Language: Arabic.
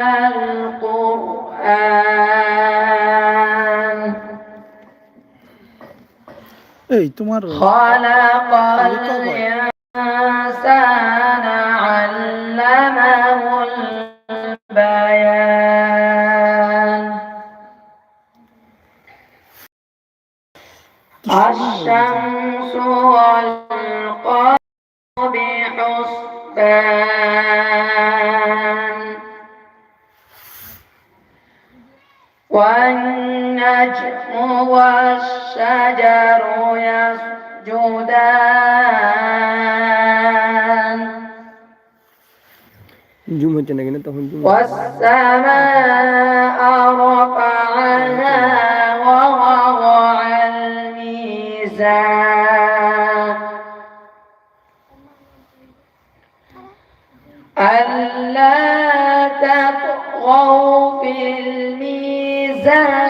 القرآن এই তোমার خلق الإنسان علمه البيان الشمس والقمر بحسبان والنجم والشجر يسجدان জুম হচ্ছে না কিনা তখন জুম والسماء رفعها ووضع الميزان ألا تطغوا في الميزان